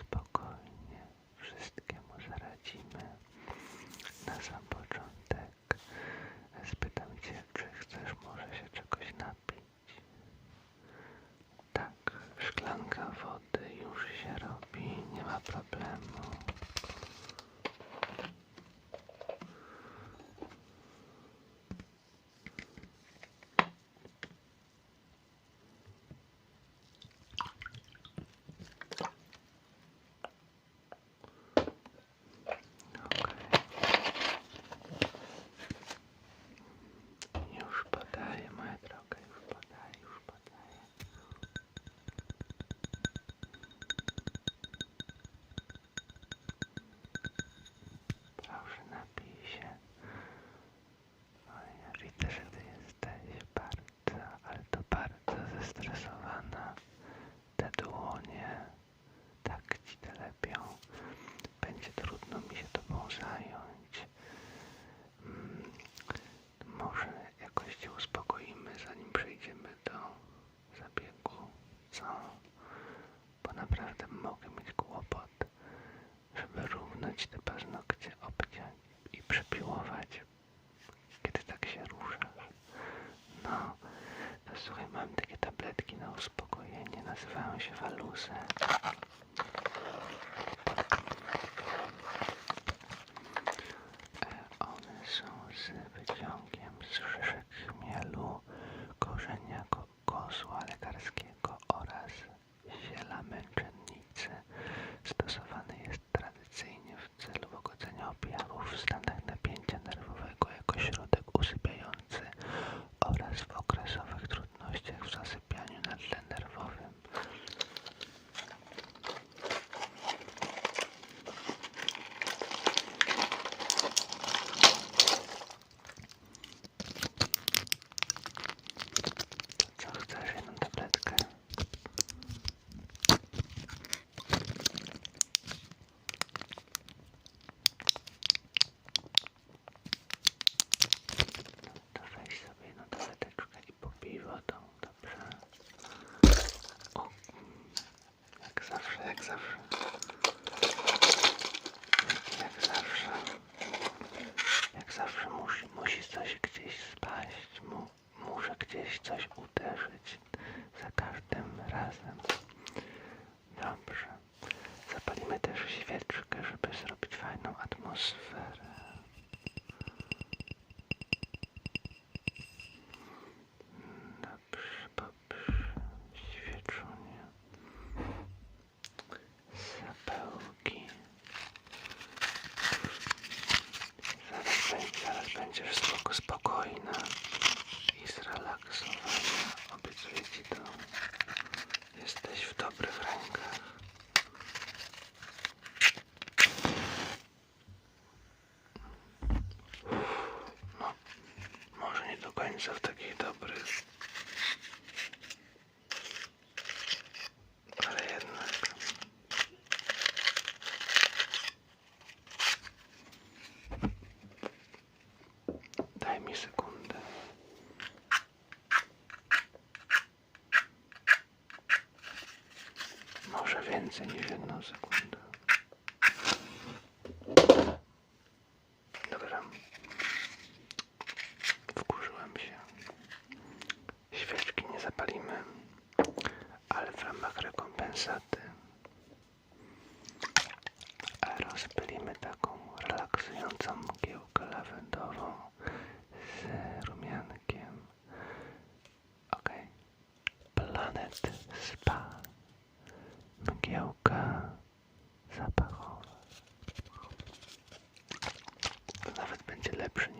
spoke. spróbować te paznokcie obciąć i przypiłować, kiedy tak się ruszasz. No, to słuchaj, mam takie tabletki na uspokojenie, nazywają się walusy. еще раз. Teraz będziesz spoko, spokojna i zrelaksowana. Obiecuję Ci to. Jesteś w dobrych rękach. senza no segundo będzie lepszy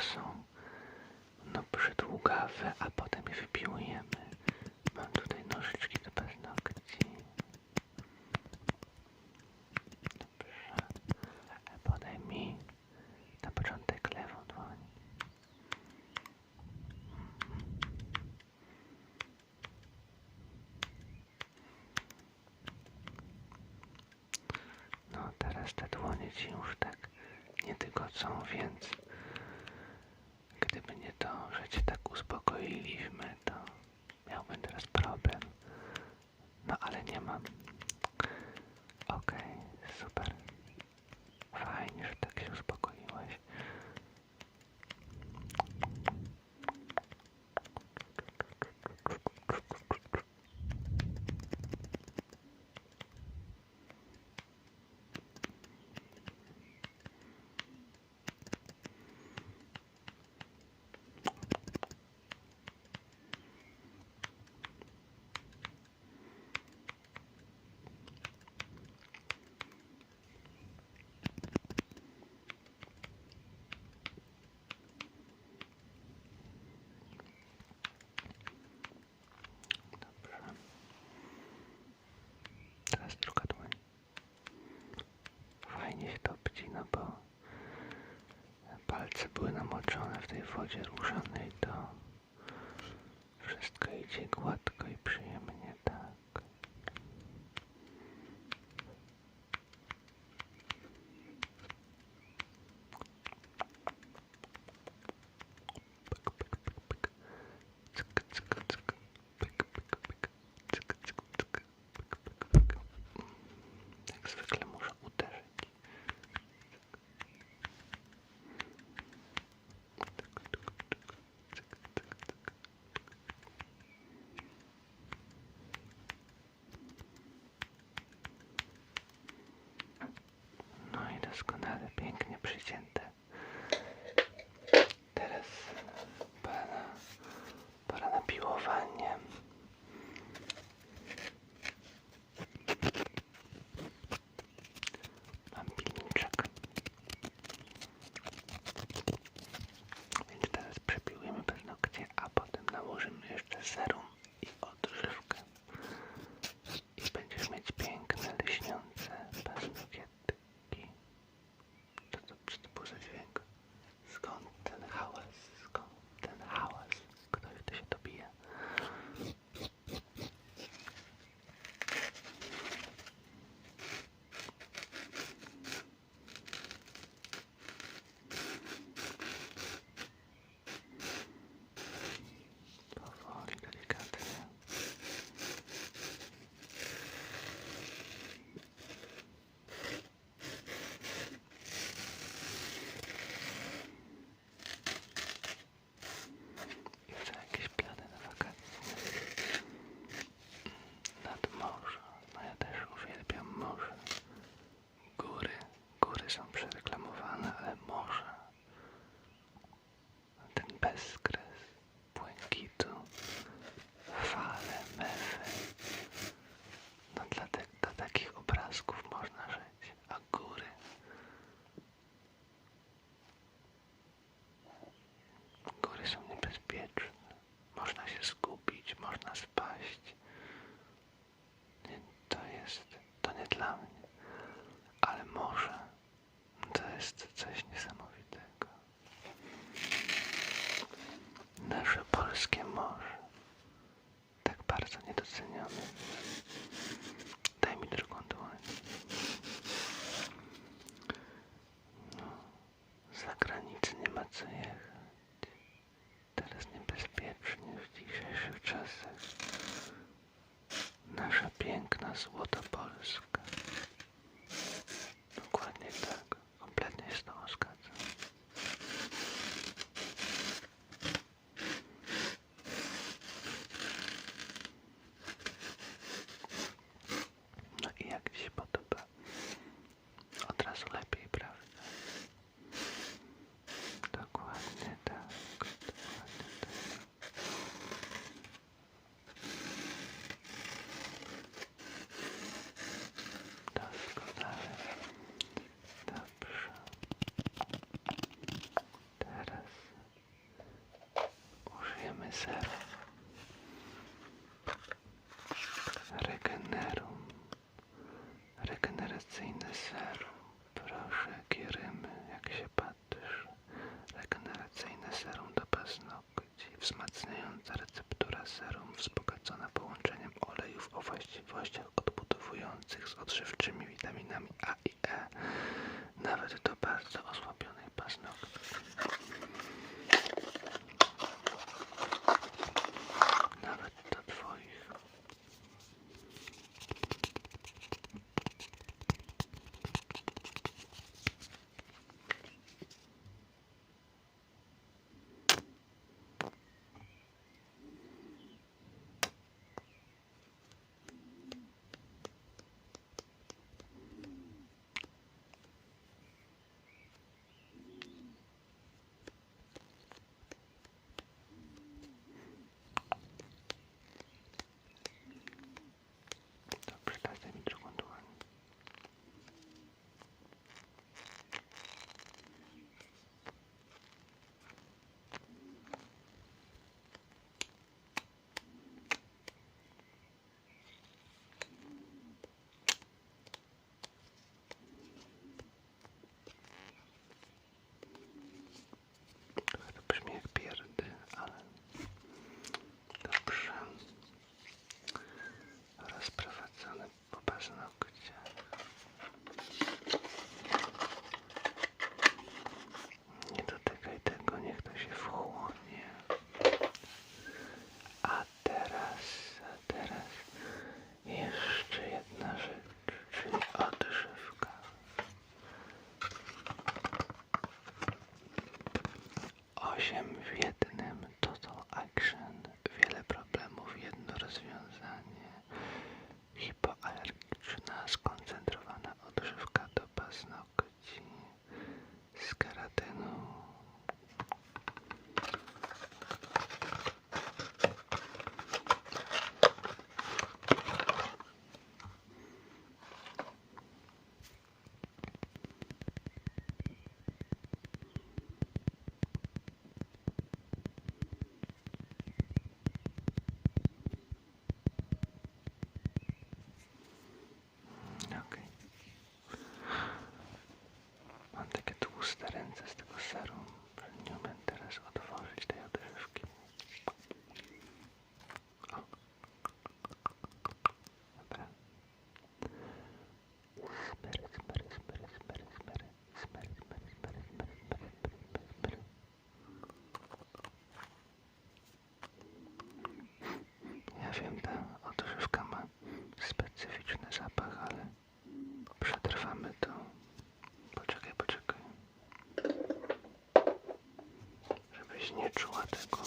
są no przydługawe, a potem je wypiłujemy. Mam tutaj nożyczki do nie mam. Okej, okay, super. w tej wodzie ruszanej to Daj mi drugą dłoń. No, za granicę nie ma co jechać. Teraz niebezpiecznie w dzisiejszych czasach. Nasza piękna, złota Surf Regenerum. Regeneracyjne serum Proszę kierymy jak się patrzysz. Regeneracyjne serum do paznokci Wzmacniająca receptura serum wzbogacona połączeniem olejów o właściwościach odbudowujących z odżywczymi witaminami A nie czuła tego,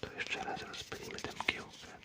to jeszcze raz rozpylimy tę kiełkę.